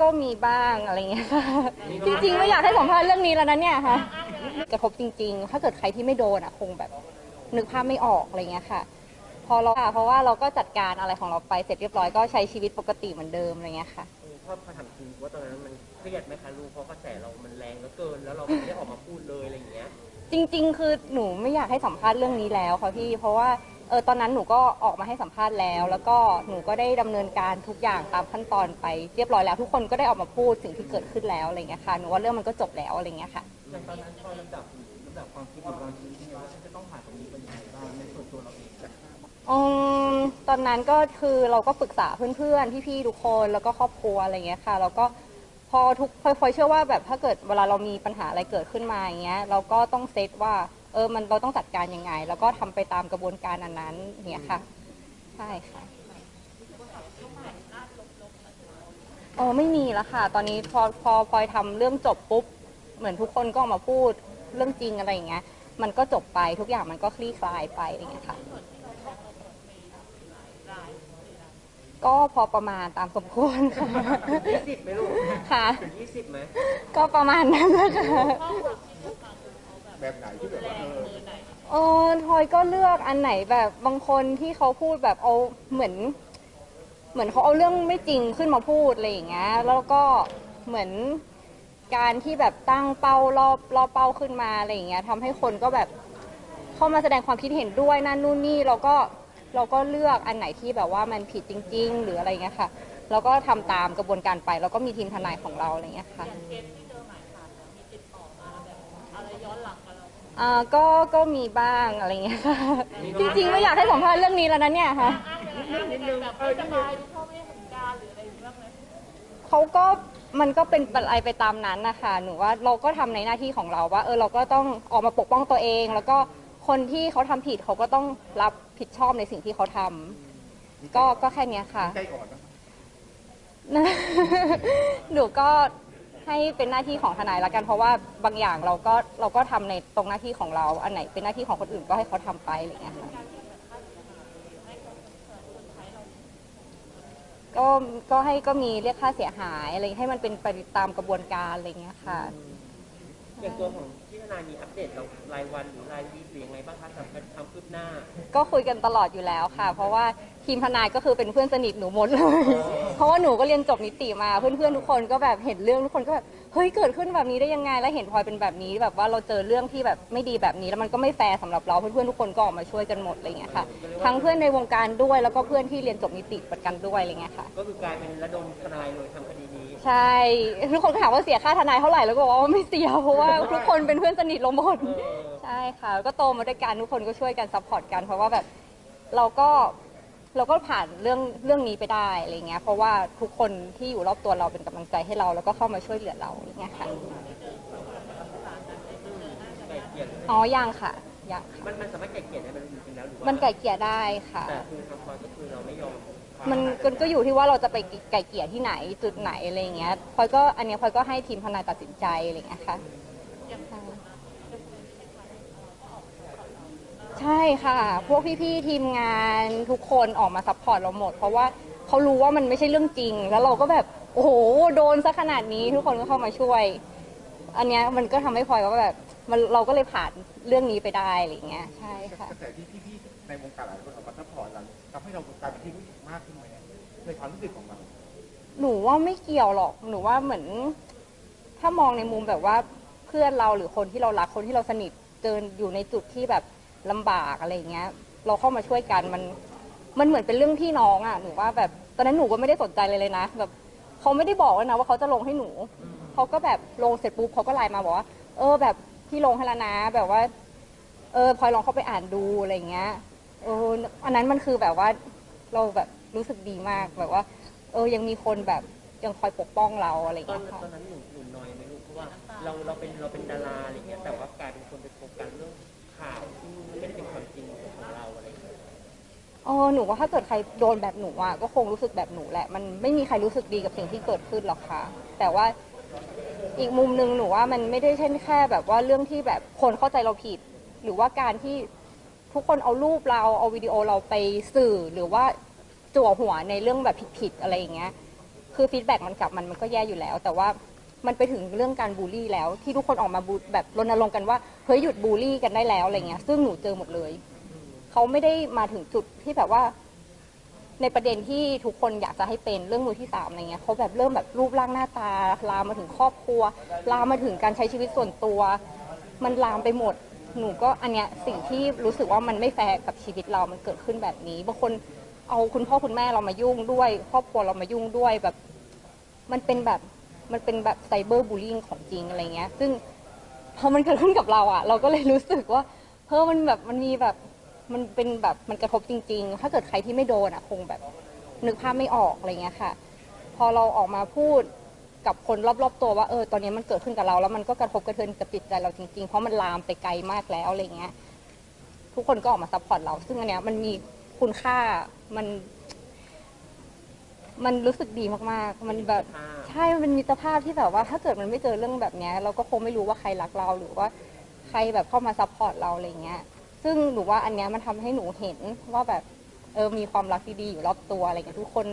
ก็มีบ้างอะไรเงี้ยค่ะจริงๆไม่อยากให้สัมภาษณ์เรื่องนี้แล้วนะเนี่ยค่ะกระทบจริง ๆ ถ้าเกิดใครที่ไม่โดนอะคงแบบนึกภาพไม่ออกอะไรเงี้ยค่ะ พอเราค่ะเพราะว่าเราก็จัดการอะไรของเราไปเสร็จเรียบร้อยก็ใช้ชีวิตปกติเหมือนเดิมอะไรเงี้ยค่ะเออพ่อมาถามจริงว่าตอนนั้นมันเครียดไหมคะลูกเพราะกระแสเรามันแรงเหลือเกิน แล้วเราไม่ได้ออกมาพูดเลยอะไรอย่างเงี้ย จริง ๆ คือหนูไม่อยากให้สัมภาษณ์เรื่องนี้แล้วค่ะพี่เพราะว่า เออตอนนั้นหนูก็ออกมาให้สัมภาษณ์แล้ว แล้วก็หนูก็ได้ดำเนินการทุกอย่างตามขั้นตอนไปเรียบร้อยแล้ว ทุกคนก็ได้ออกมาพูดสิ่งที่เกิดขึ้นแล้วอะไรเงี้ยค่ะหนูว่าเรื่องมันก็จบแล้วอะไรเงี้ยค่ะ อย่างตอนนั้นพอลำดับลำดับความคิดของเราคิดเนี่ยว่าฉันจะต้องผ่านตรงนี้เป็นยังไงบ้างในส่วนตัวเราเองอืมตอนนั้นก็คือเราก็ปรึกษาเพื่อนๆ พี่ๆ ทุกคนแล้วก็ครอบครัวอะไรเงี้ยค่ะ แล้วก็พอทุกพลอยพลอยเชื่อว่าแบบถ้าเกิดเวลาเรามีปัญหาอะไรเกิดขึ้นมาอย่างเงี้ย เราก็ต้องเซตว่า เออมันเราต้องจัดการยังไง แล้วก็ทำไปตามกระบวนการอันนั้นอย่างเงี้ยค่ะใช่ค่ะโอ้ไม่มีแล้วค่ะ ตอนนี้พอพอพลอยทำเรื่องจบปุ๊บ เหมือนทุกคนก็ออกมาพูดเรื่องจริงอะไรอย่างเงี้ย มันก็จบไปทุกอย่างมันก็คลี่คลายไปอย่างเงี้ยค่ะ ก็พอประมาณตามสมควรค่ะยี่สิบไหมลูกค่ะ ถึงยี่สิบไหม ก็ประมาณนั้นนะคะ แบบไหนที่แบบว่าเออเออทอยก็เลือกอันไหนแบบบางคนที่เขาพูดแบบเอาเหมือน เหมือนเขาเอาเรื่องไม่จริงขึ้นมาพูดอะไรอย่างเงี้ยแล้วก็เหมือนการที่แบบตั้งเป้ารอบรอบเป้าขึ้นมาอะไรอย่างเงี้ยทำให้คนก็แบบเข้ามาแสดงความคิดเห็นด้วยนั่นนู่นนี่เราก็เราก็เลือกอันไหนที่แบบว่ามันผิดจริง ๆ หรืออะไรเงี้ยค่ะ เราก็ทำตามกระบวนการไปแล้วก็มีทีมทนายของเราอะไรเงี้ยค่ะอ่าก็ ก็มีบ้างอะไรเงี้ยค่ะจริงๆไม่อยากให้สัมภาษณ์เรื่องนี้แล้วนะเนี่ยค่ะนิดนึงเออนิดนึงเขาก็มันก็เป็นอะไรไปตามนั้นนะคะหนูว่าเราก็ทำในหน้าที่ของเราว่า เออเราก็ต้องออกมาปกป้องตัวเอง แล้วก็คนที่เขาทำผิดเขาก็ต้องรับผิดชอบในสิ่งที่เขาทำก็ก็แค่เนี้ยค่ะ ใจอ่อนนะ หนูก็ ให้เป็นหน้าที่ของทนายละกัน เพราะว่าบางอย่างเราก็เราก็ทำในตรงหน้าที่ของเรา อันไหนเป็นหน้าที่ของคนอื่นก็ให้เขาทำไปอะไรอย่างเงี้ยค่ะก็ก็ให้ก็มีเรียกค่าเสียหายอะไรให้มันเป็นไปตามกระบวนการอะไรอย่างเงี้ยค่ะ อย่างตัวของที่ธนายมีอัปเดตเรารายวันหรือรายวีคหรือยังไงบ้างคะสำหรับความคืบหน้า ก็คุยกันตลอดอยู่แล้วค่ะ เพราะว่าทีมทนายก็คือเป็นเพื่อนสนิทหนูหมดเลย เพราะว่าหนูก็เรียนจบนิติมา เพื่อนๆทุกคนก็แบบเห็นเรื่องทุกคนก็แบบ เฮ้ยเกิดขึ้นแบบนี้ได้ยังไง แล้วเห็นพลอยเป็นแบบนี้แบบว่าเราเจอเรื่องที่แบบไม่ดีแบบนี้ แล้วมันก็ไม่แฟร์สำหรับเราเพื่อนๆทุกคนก็ออกมาช่วยกันหมดอะไรอย่างเงี้ยค่ะทั้งเพื่อนในวงการด้วยแล้วก็เพื่อนที่เรียนจบนิติเหมือนกันด้วยอะไรเงี้ยค่ะก็คือกลายเป็นระดมทนายเลยทำคดีนี้ใช่ทุกคนก็ถามว่าเสียค่าทนายเท่าไหร่แล้วก็บอกว่าไม่เสียเพราะว่าทุกคนเป็นเพื่อนสนิทเราหมดเออใช่ค่ะแล้วก็โตมาด้วยกันทุกคนก็ช่วยกันซัพพอร์ตกันเพราะว่าแบบเราก็ เราก็ผ่านเรื่องเรื่องนี้ไปได้อะไรเงี้ยเพราะว่าทุกคนที่อยู่รอบตัวเราเป็นกำลังใจให้เราแล้วก็เข้ามาช่วยเหลือเราอย่างเงี้ยค่ะไก่เกลียดอ๋อยังค่ะยังค่ะมันมันสามารถไก่เกลียดได้ไหมจริงๆแล้วหรือว่ามันไก่เกลี่ยได้ค่ะ แต่คือทางพลอยก็คือเราไม่ยอมมันก็ก็อยู่ที่ว่าเราจะไปไก่เกลี่ยที่ไหนจุดไหนอะไรเงี้ยพลอยก็อันเนี้ยพลอยก็ให้ทีมทนายตัดสินใจอะไรเงี้ยค่ะใช่ ใช่ค่ะ พวกพี่ๆทีมงานทุกคนออกมาซัพพอร์ตเราหมด เพราะว่าเขารู้ว่ามันไม่ใช่เรื่องจริง แล้วเราก็แบบโอ้โหโดนซะขนาดนี้ทุกคนก็เข้ามาช่วย อันเนี้ยมันก็ทำให้พลอยก็แบบมันเราก็เลยผ่านเรื่องนี้ไปได้อะไรเงี้ยใช่ค่ะ กระแสที่พี่ๆในวงการหลายคนออกมาซัพพอร์ตเราทำให้เรากลายเป็นที่รู้สึกมากขึ้นไหมในความรู้สึกของเราหนูว่าไม่เกี่ยวหรอก หนูว่าเหมือน ถ้ามองในมุมแบบว่าเพื่อนเราหรือคนที่เรารักคนที่เราสนิทเจออยู่ในจุดที่แบบ ลำบากอะไรอย่างเงี้ย เราเข้ามาช่วยกันมัน มันเหมือนเป็นเรื่องพี่น้องอะหนูว่าแบบตอนนั้นหนูก็ไม่ได้สนใจเลยเลยนะ แบบเขาไม่ได้บอกเลยนะว่าเขาจะลงให้หนูเขาก็แบบลงเสร็จปุ๊บเขาก็ไลน์มาบอกว่าเออ แบบพี่ลงให้แล้วนะแบบว่า เออพลอยลองเข้าไปอ่านดูอะไรอย่างเงี้ยเอออันนั้นมันคือแบบว่าเราแบบรู้สึกดีมากแบบว่า เออยังมีคนแบบยังคอยปกป้องเราอะไรอย่างตอนเงี้ยค่ะ ตอนนั้นหนูหนูน้อยไหมลูกเพราะว่าเราเราเป็นเราเป็นดาราอะไรเงี้ยแต่ว่ากลายเป็นคนไปโฟกัส ข่าวที่ไม่ได้เป็นความจริงของเราอะไรเงี้ยเออหนูว่าถ้าเกิดใครโดนแบบหนูอะก็คงรู้สึกแบบหนูแหละ มันไม่มีใครรู้สึกดีกับสิ่งที่เกิดขึ้นหรอกค่ะ แต่ว่าอีกมุมหนึ่งหนูว่ามันไม่ได้ใช่แค่แบบว่าเรื่องที่แบบคนเข้าใจเราผิด หรือว่าการที่ทุกคนเอารูปเราเอาวิดีโอเราไปสื่อหรือว่าจั่วหัวในเรื่องแบบผิดๆอะไรอย่างเงี้ย คือฟีดแบ็กมันกลับมันมันก็แย่อยู่แล้ว แต่ว่า มันไปถึงเรื่องการบูลลี่แล้ว ที่ทุกคนออกมาบูแบบรณรงค์กันว่าเฮ้ยหยุดบูลลี่กันได้แล้วอะไรเงี้ย ซึ่งหนูเจอหมดเลย เขาไม่ได้มาถึงจุดที่แบบว่า ในประเด็นที่ทุกคนอยากจะให้เป็นเรื่องมือที่สามอะไรเงี้ยเขาแบบเริ่มแบบรูปร่างหน้าตา ลามมาถึงครอบครัว ลามมาถึงการใช้ชีวิตส่วนตัว มันลามไปหมดหนูก็อันเนี้ยสิ่งที่รู้สึกว่ามันไม่แฟร์กับชีวิตเรา มันเกิดขึ้นแบบนี้บางคนเอาคุณพ่อคุณแม่เรามายุ่งด้วย ครอบครัวเรามายุ่งด้วยแบบ มันเป็นแบบ มันเป็นแบบไซเบอร์บูลลิงของจริงอะไรเงี้ย ซึ่งพอมันเกิดขึ้นกับเราอะเราก็เลยรู้สึกว่าเพิ่มมันแบบมันมีแบบมันเป็นแบบมันกระทบจริง ๆ ถ้าเกิดใครที่ไม่โดนอะคงแบบนึกภาพไม่ออกอะไรเงี้ยค่ะ พอเราออกมาพูดกับคนรอบๆตัวว่าเออตอนนี้มันเกิดขึ้นกับเรา แล้วมันก็กระทบกระเทือนกับจิตใจเราจริงๆ เพราะมันลามไปไกลมากแล้วอะไรเงี้ย ทุกคนก็ออกมาซัพพอร์ตเรา ซึ่งอันเนี้ยมันมีคุณค่ามัน มันรู้สึกดีมากๆ มันแบบอ่าใช่มันเป็นมิตรภาพที่แบบว่า ถ้าเกิดมันไม่เจอเรื่องแบบเนี้ย เราก็คงไม่รู้ว่าใครรักเราหรือว่าใครแบบเข้ามาซัพพอร์ตเราอะไรเงี้ย ซึ่งหนูว่าอันเนี้ยมันทำให้หนูเห็นว่าแบบเออมีความรักดีๆอยู่รอบตัวอะไรเงี้ยทุกคน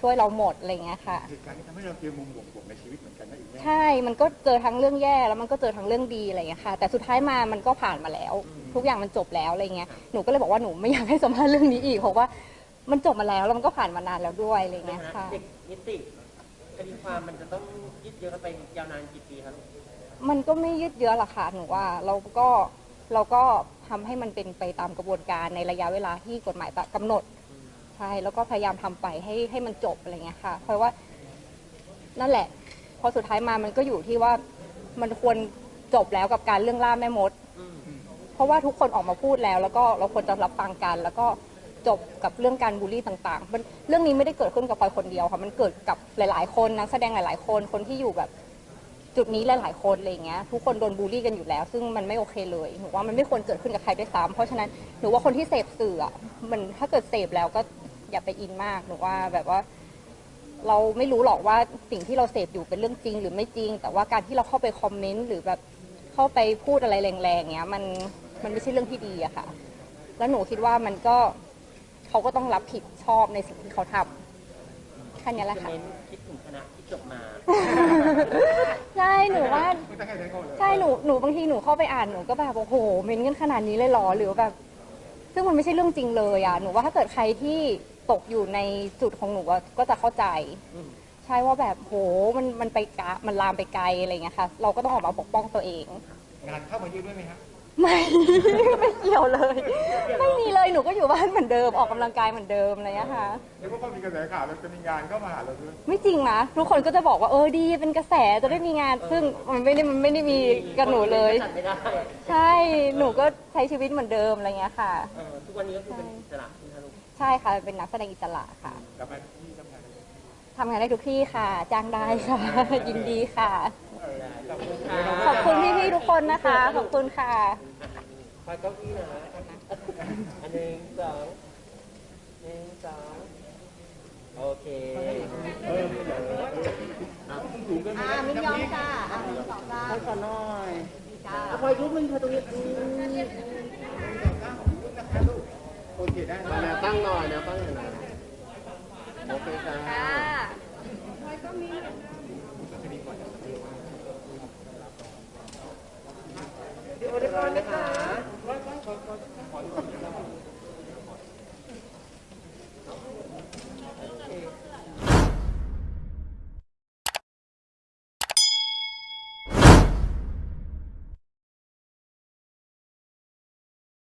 ช่วยเราหมดอะไรเงี้ยค่ะเหตุการณ์ที่ทำให้เราเจอมุมบวกๆในชีวิตเหมือนกันนะอีกแม่ใช่ มันก็เจอทั้งเรื่องแย่แล้วมันก็เจอทั้งเรื่องดีอะไรอย่างเงี้ยค่ะ แต่สุดท้ายมามันก็ผ่านมาแล้ว ทุกอย่างมันจบแล้วอะไรเงี้ย หนูก็เลยบอกว่าหนูไม่อยากให้สัมภาษณ์เรื่องนี้อีกเพราะว่า มันจบมาแล้วแล้วมันก็ผ่านมานานแล้วด้วยอะไรในเงี้ยฐานะค่ะ เด็กนิติคดีความมันจะต้องยืดเยื้อกันไปยาวนานกี่ปีครับมันก็ไม่ยืดเยื้อหรอกค่ะหนูว่าเราก็เราก็ทำให้มันเป็นไปตามกระบวนการในระยะเวลาที่กฎหมายกำหนด ใช่แล้วก็พยายามทำไปให้ให้มันจบอะไรเงี้ยค่ะ เพราะว่านั่นแหละ พอสุดท้ายมามันก็อยู่ที่ว่ามันควรจบแล้วกับการเรื่องล่าแม่มดอืมเพราะว่าทุกคนออกมาพูดแล้ว แล้วก็เราควรจะรับฟังกันแล้วก็ จบกับเรื่องการบูลลี่ต่างๆมันเรื่องนี้ไม่ได้เกิดขึ้นกับปอยคนเดียวค่ะ มันเกิดกับหลายๆ คนนักแสดงหลายๆ คน คนที่อยู่แบบจุดนี้หลายๆคนอะไรเงี้ย ทุกคนโดนบูลลี่กันอยู่แล้ว ซึ่งมันไม่โอเคเลย หนูว่ามันไม่ควรเกิดขึ้นกับใครด้วยซ้ำเพราะฉะนั้นหนูว่าคนที่เสพสื่ออะมันถ้าเกิดเสพแล้วก็อย่าไปอินมาก หนูว่าแบบว่า เราไม่รู้หรอกว่าสิ่งที่เราเสพอยู่เป็นเรื่องจริง หรือไม่จริง แต่ว่าการที่เราเข้าไปคอมเมนต์หรือแบบเข้าไปพูดอะไรแรงๆเงี้ย มันมันไม่ใช่เรื่องที่ดีอะค่ะ แล้วหนูคิดว่ามันก็ เขาก็ต้องรับผิดชอบในสิ่งที่เขาทำแค่นี้แหละจะค่ะ เน้นคิดถึงคณะที่จบมา ใช่หนูว่า ไม่ต้องให้ได้ก็เลย ใช่หนูหนูบางทีหนูเข้าไปอ่านหนูก็แบบโอ้โหเมนกันขนาดนี้เลยเหรอหรือว่าแบบ ซึ่งมันไม่ใช่เรื่องจริงเลยอะหนูว่าถ้าเกิดใครที่ตกอยู่ในจุดของหนูอะก็จะเข้าใจ อืม ใช่ว่าแบบโหมันมันไปกะมันลามไปไกลอะไรเงี้ยค่ะ เราก็ต้องออกมาปกป้องตัวเอง งานเข้ามาเยอะด้วยไหมครับ ไม่ ไม่เกี่ยวเลย ไม่มีเลยหนูก็อยู่บ้านเหมือนเดิมออกกำลังกายเหมือนเดิมอะไรเงี้ยค่ะ เรียกว่าพอมีกระแสข่าวแล้วจะมีงานเข้ามาหาเราด้วยไม่จริงนะทุกคนก็จะบอกว่าเออดีเป็นกระแสจะได้มีงาน ซึ่งมันไม่ได้มันไม่ได้มีกับหนูเลย จัดไม่ได้ ใช่หนูก็ใช้ชีวิตเหมือนเดิมอะไรเงี้ยค่ะ เออทุกวันนี้ก็คือเป็นอิสระคุณฮารุใช่ค่ะเป็นนักแสดงอิสระค่ะกลับมาที่ทำงาน ทำงานได้ทุกที่ค่ะ จ้างได้ค่ะ ยินดีค่ะ ขอบคุณค่ะขอบคุณพี่ๆทุกคนนะคะ ขอบคุณค่ะคอยเก้าอี้นะอันหนึ่งสองหนึ่งสองโอเคอ่ามินยอมจ้าอ่าหนึ่งสองสามให้ก่อนหน่อยจ้าเอาคอยยุบมึงเธอตรงนี้อืมโอเคได้มาแนวตั้งหน่อยแนวตั้งหน่อยนะโอเคจ้าค่ะ เดี๋ยวเรียพรนะคะ